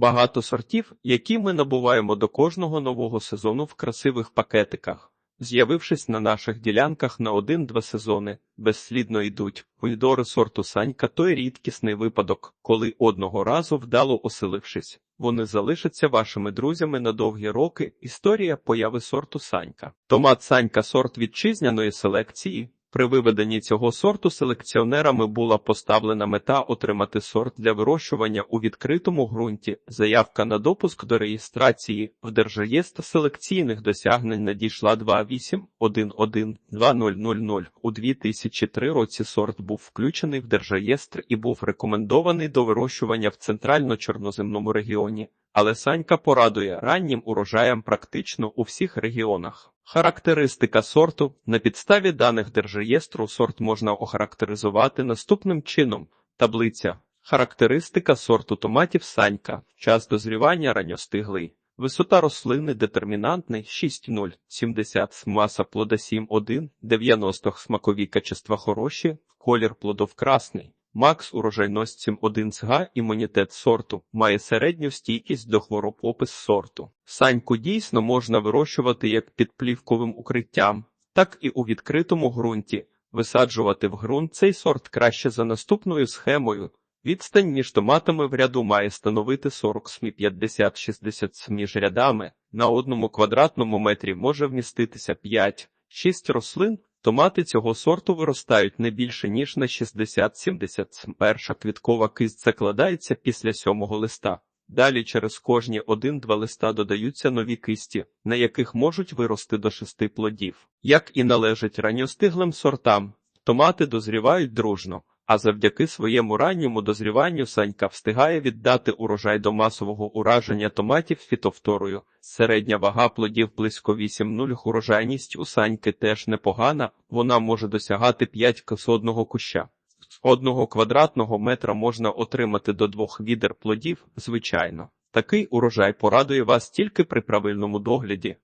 Багато сортів, які ми набуваємо до кожного нового сезону в красивих пакетиках. З'явившись на наших ділянках на один-два сезони, безслідно йдуть. Помідори сорту Санька той рідкісний випадок, коли одного разу вдало оселившись, вони залишаться вашими друзями на довгі роки. Історія появи сорту Санька. Томат Санька сорт вітчизняної селекції. При виведенні цього сорту селекціонерами була поставлена мета отримати сорт для вирощування у відкритому ґрунті. Заявка на допуск до реєстрації в Держреєстр селекційних досягнень надійшла 28112000. У 2003 році сорт був включений в Держреєстр і був рекомендований до вирощування в центрально-чорноземному регіоні. Але Санька порадує раннім урожаям практично у всіх регіонах. Характеристика сорту на підставі даних Держреєстру сорт можна охарактеризувати наступним чином: таблиця. Характеристика сорту томатів Санька. Час дозрівання ранньостиглий. Висота рослини детермінантний 6,0, 70 маса плода 7,1, 90 смакові качества хороші, колір плодов красний. Макс урожайність 7,1 цга, імунітет сорту, має середню стійкість до хвороб опис сорту. Саньку дійсно можна вирощувати як під плівковим укриттям, так і у відкритому ґрунті. Висаджувати в ґрунт цей сорт краще за наступною схемою. Відстань між томатами в ряду має становити 40 см 50-60 см між рядами. На одному квадратному метрі може вміститися 5-6 рослин. Томати цього сорту виростають не більше, ніж на 60-70 см. Перша квіткова кисть закладається після сьомого листа. Далі через кожні один-два листа додаються нові кисті, на яких можуть вирости до шести плодів. Як і належить ранньостиглим сортам, томати дозрівають дружно, а завдяки своєму ранньому дозріванню Санька встигає віддати урожай до масового ураження томатів фітовторою. Середня вага плодів близько 8,0, урожайність у Саньки теж непогана, вона може досягати 5 кс одного куща. З одного квадратного метра можна отримати до двох відер плодів, звичайно. Такий урожай порадує вас тільки при правильному догляді.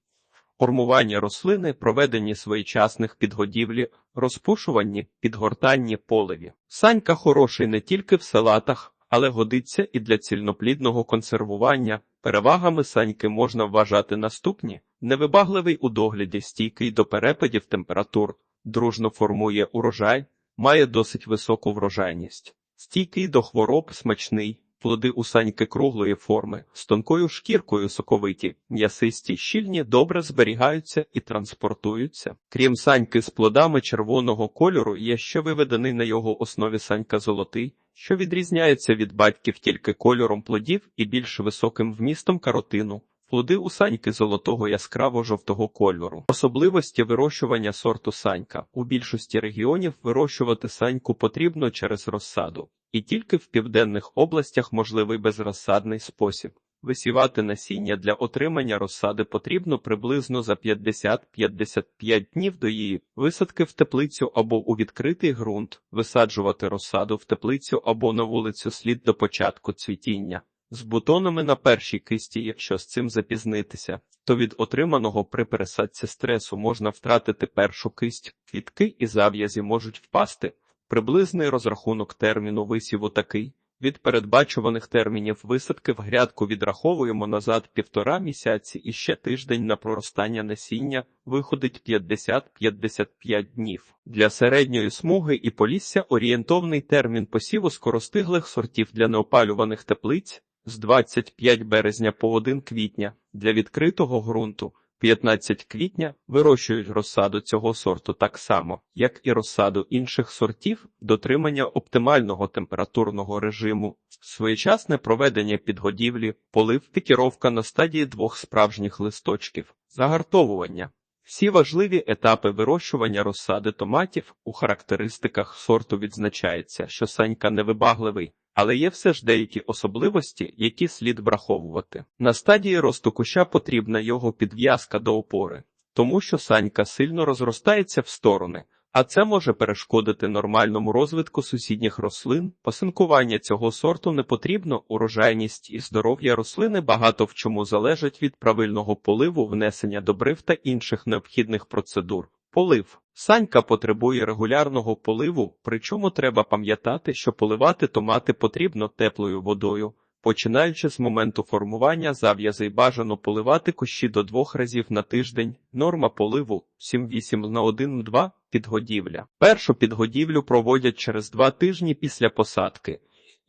Формування рослини, проведенні своєчасних підгодівлі, розпушуванні, підгортанні поливі. Санька хороший не тільки в салатах, але годиться і для цільноплідного консервування. Перевагами саньки можна вважати наступні: невибагливий у догляді, стійкий до перепадів температур, дружно формує урожай, має досить високу врожайність, стійкий до хвороб, смачний. Плоди у саньки круглої форми, з тонкою шкіркою соковиті, м'ясисті, щільні, добре зберігаються і транспортуються. Крім саньки з плодами червоного кольору, є ще виведений на його основі санька золотий, що відрізняється від батьків тільки кольором плодів і більш високим вмістом каротину. Плоди у саньки золотого яскраво-жовтого кольору. Особливості вирощування сорту санька. У більшості регіонів вирощувати саньку потрібно через розсаду. І тільки в південних областях можливий безрозсадний спосіб. Висівати насіння для отримання розсади потрібно приблизно за 50-55 днів до її висадки в теплицю або у відкритий ґрунт, висаджувати розсаду в теплицю або на вулицю слід до початку цвітіння. З бутонами на першій кисті, якщо з цим запізнитися, то від отриманого при пересадці стресу можна втратити першу кисть, квітки і зав'язі можуть впасти. Приблизний розрахунок терміну висіву такий. Від передбачуваних термінів висадки в грядку відраховуємо назад півтора місяці і ще тиждень на проростання насіння виходить 50-55 днів. Для середньої смуги і полісся орієнтовний термін посіву скоростиглих сортів для неопалюваних теплиць з 25 березня по 1 квітня для відкритого ґрунту. 15 квітня вирощують розсаду цього сорту так само, як і розсаду інших сортів, дотримання оптимального температурного режиму, своєчасне проведення підгодівлі, полив, пікіровка на стадії двох справжніх листочків, загартовування. Всі важливі етапи вирощування розсади томатів у характеристиках сорту відзначається, що санька невибагливий. Але є все ж деякі особливості, які слід враховувати. На стадії росту куща потрібна його підв'язка до опори, тому що санька сильно розростається в сторони, а це може перешкодити нормальному розвитку сусідніх рослин. Посинкування цього сорту не потрібно, урожайність і здоров'я рослини багато в чому залежать від правильного поливу, внесення добрив та інших необхідних процедур. Полив. Санька потребує регулярного поливу, причому треба пам'ятати, що поливати томати потрібно теплою водою. Починаючи з моменту формування зав'язей бажано поливати кущі до двох разів на тиждень. Норма поливу 7-8 на 1-2 підгодівля. Першу підгодівлю проводять через два тижні після посадки.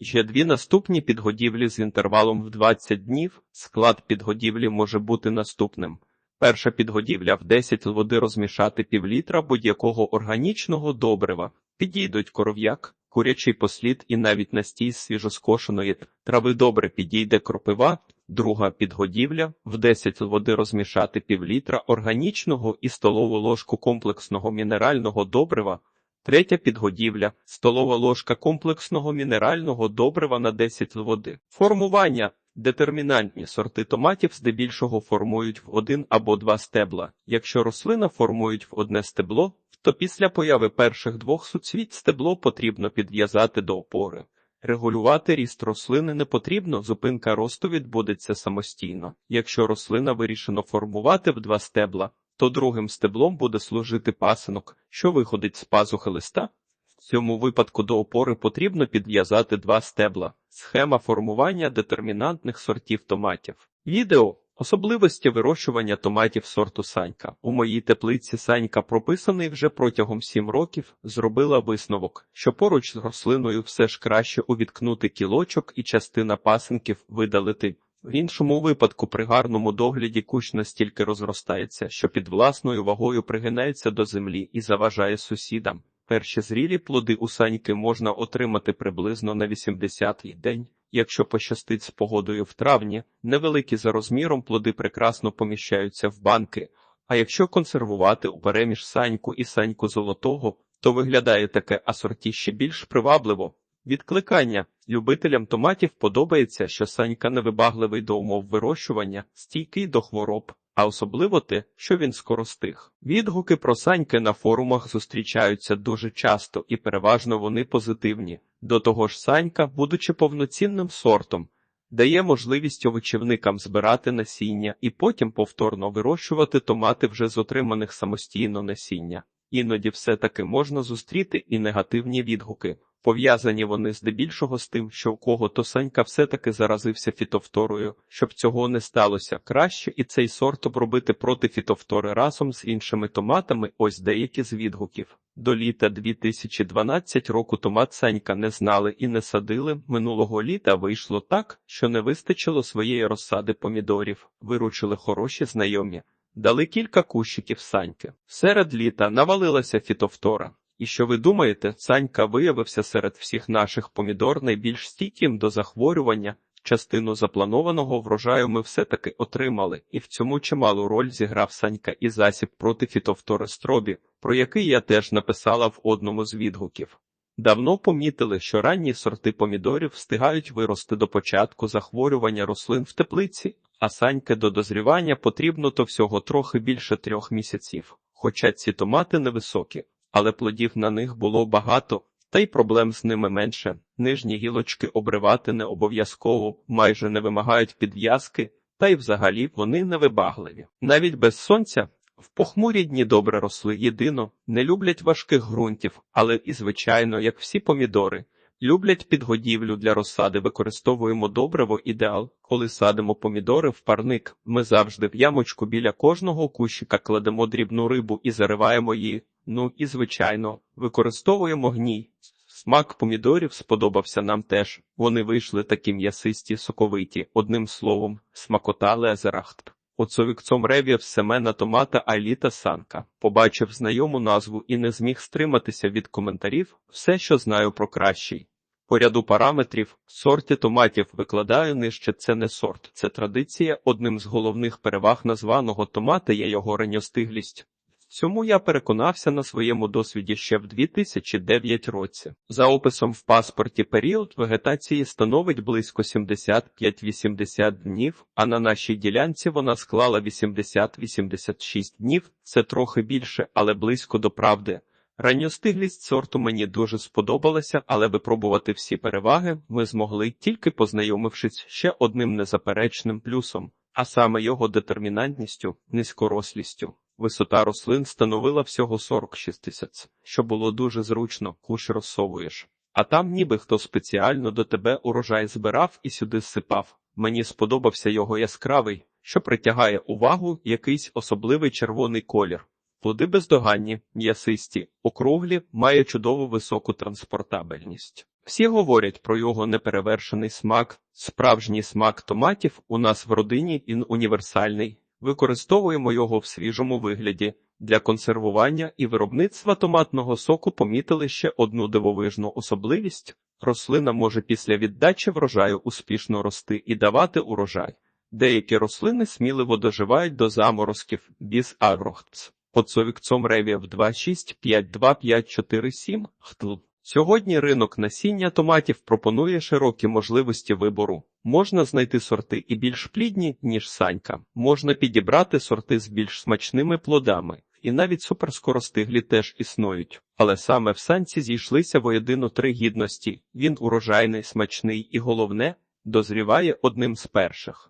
Ще дві наступні підгодівлі з інтервалом в 20 днів. Склад підгодівлі може бути наступним. Перша підгодівля в 10 води розмішати півлітра будь-якого органічного добрива. Підійдуть коров'як, курячий послід і навіть настій з свіжоскошеної трави добре підійде кропива. Друга підгодівля в 10 води розмішати півлітра органічного і столову ложку комплексного мінерального добрива. Третя підгодівля столова ложка комплексного мінерального добрива на 10 води. Формування Детермінантні сорти томатів здебільшого формують в один або два стебла. Якщо рослина формують в одне стебло, то після появи перших двох суцвіть стебло потрібно підв'язати до опори. Регулювати ріст рослини не потрібно, зупинка росту відбудеться самостійно. Якщо рослина вирішено формувати в два стебла, то другим стеблом буде служити пасинок, що виходить з пазухи листа. В цьому випадку до опори потрібно підв'язати два стебла. Схема формування детермінантних сортів томатів. Відео Особливості вирощування томатів сорту Санька. У моїй теплиці Санька, прописаний вже протягом 7 років, зробила висновок, що поруч з рослиною все ж краще увіткнути кілочок і частина пасинків видалити. В іншому випадку при гарному догляді кущ настільки розростається, що під власною вагою пригинається до землі і заважає сусідам. Перші зрілі плоди у саньки можна отримати приблизно на 80-й день. Якщо пощастить з погодою в травні, невеликі за розміром плоди прекрасно поміщаються в банки. А якщо консервувати у переміж саньку і саньку золотого, то виглядає таке асорті ще більш привабливо. Відкликання любителям томатів подобається, що санька невибагливий до умов вирощування, стійкий до хвороб, а особливо те, що він скоростих. Відгуки про саньки на форумах зустрічаються дуже часто і переважно вони позитивні. До того ж, санька, будучи повноцінним сортом, дає можливість овочівникам збирати насіння і потім повторно вирощувати томати вже з отриманих самостійно насіння. Іноді все-таки можна зустріти і негативні відгуки. Пов'язані вони здебільшого з тим, що у кого то Санька все-таки заразився фітовторою. Щоб цього не сталося, краще і цей сорт обробити проти фітовтори разом з іншими томатами. Ось деякі з відгуків. До літа 2012 року томат Санька не знали і не садили. Минулого літа вийшло так, що не вистачило своєї розсади помідорів. Виручили хороші знайомі. Дали кілька кущиків саньки. Серед літа навалилася фітовтора. І що ви думаєте, Санька виявився серед всіх наших помідор найбільш стійким до захворювання. Частину запланованого врожаю ми все-таки отримали, і в цьому чималу роль зіграв Санька і засіб проти фітовтори стробі, про який я теж написала в одному з відгуків. Давно помітили, що ранні сорти помідорів встигають вирости до початку захворювання рослин в теплиці, а саньки до дозрівання потрібно то всього трохи більше трьох місяців. Хоча ці томати невисокі, але плодів на них було багато, та й проблем з ними менше. Нижні гілочки обривати не обов'язково, майже не вимагають підв'язки, та й взагалі вони невибагливі. Навіть без сонця в похмурі дні добре росли єдино, не люблять важких ґрунтів, але і, звичайно, як всі помідори. Люблять підгодівлю для розсади, використовуємо добриво ідеал. Коли садимо помідори в парник, ми завжди в ямочку біля кожного кущика кладемо дрібну рибу і зариваємо її. Ну і, звичайно, використовуємо гній. Смак помідорів сподобався нам теж. Вони вийшли такі м'ясисті, соковиті, одним словом, смакота лезерахт. Оцовікцом ревів Семена Томата Айліта Санка. Побачив знайому назву і не зміг стриматися від коментарів. Все, що знаю про кращий. По ряду параметрів сорти томатів викладаю нижче. Це не сорт, це традиція. Одним з головних переваг названого томата є його ранньостиглість. Цьому я переконався на своєму досвіді ще в 2009 році. За описом в паспорті період вегетації становить близько 75-80 днів, а на нашій ділянці вона склала 80-86 днів. Це трохи більше, але близько до правди. Ранньостиглість сорту мені дуже сподобалася, але випробувати всі переваги ми змогли тільки познайомившись ще одним незаперечним плюсом, а саме його детермінантністю, низькорослістю. Висота рослин становила всього 46 тисяч, що було дуже зручно, куш розсовуєш. а там ніби хто спеціально до тебе урожай збирав і сюди сипав. Мені сподобався його яскравий, що притягає увагу якийсь особливий червоний колір. Плоди бездоганні, м'ясисті, округлі, має чудову високу транспортабельність. Всі говорять про його неперевершений смак. Справжній смак томатів у нас в родині він універсальний. Використовуємо його в свіжому вигляді. Для консервування і виробництва томатного соку помітили ще одну дивовижну особливість. Рослина може після віддачі врожаю успішно рости і давати урожай. Деякі рослини сміливо доживають до заморозків біз агрохтс. Поцовікцом ревів 2652547 хтл. Сьогодні ринок насіння томатів пропонує широкі можливості вибору. Можна знайти сорти і більш плідні, ніж санька. Можна підібрати сорти з більш смачними плодами. І навіть суперскоростиглі теж існують. Але саме в санці зійшлися воєдино три гідності. Він урожайний, смачний і головне, дозріває одним з перших.